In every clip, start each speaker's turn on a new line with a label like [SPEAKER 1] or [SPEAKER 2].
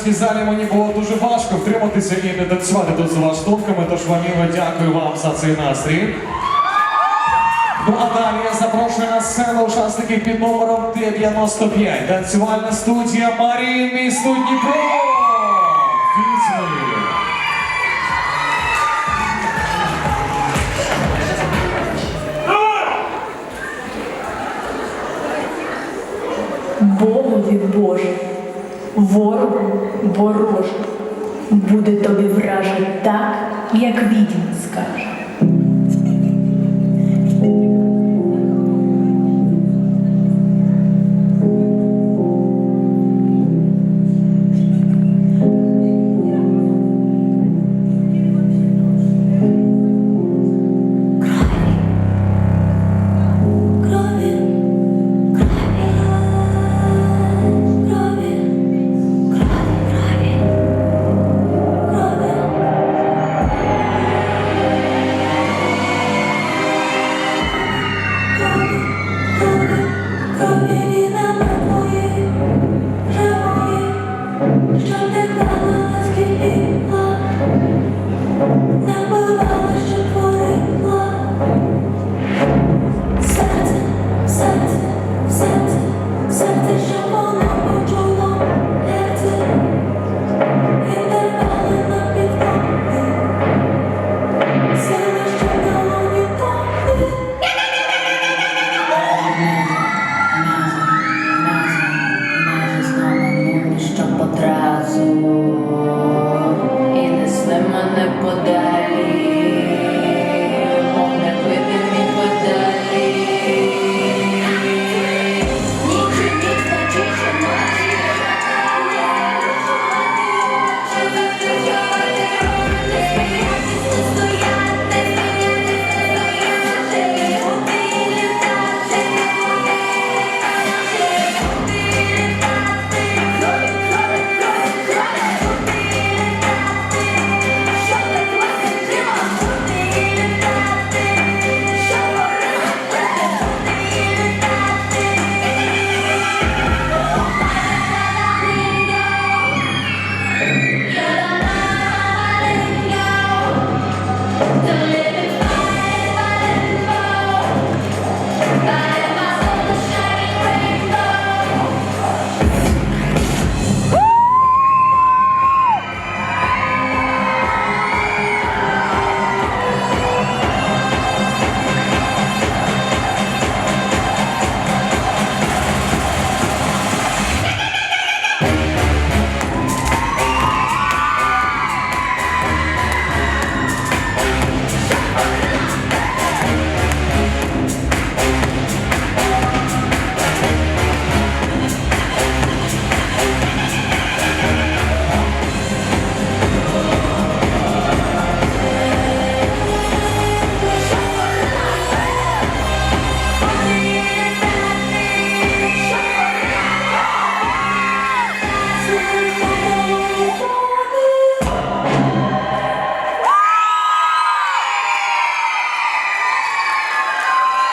[SPEAKER 1] глядацькій залі мені було дуже важко втриматися і не танцювати тут з лаштунками, тож Ваніла, дякую вам за цей настрій. Ну а далі я запрошую на сцену учасників під номером 95. Танцювальна студія Марії місто Дніпро. Візьми.
[SPEAKER 2] Ворогу ворожий буде тобі враже так, як відьма скаже.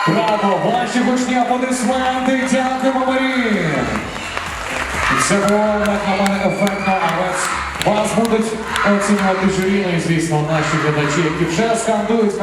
[SPEAKER 1] Браво! Ваші гучні аплодисменти! Дякуємо Марії! Це було на мене ефектно, але вас будуть оцінювати журі, ну і звісно наші глядачі, які вже скандують.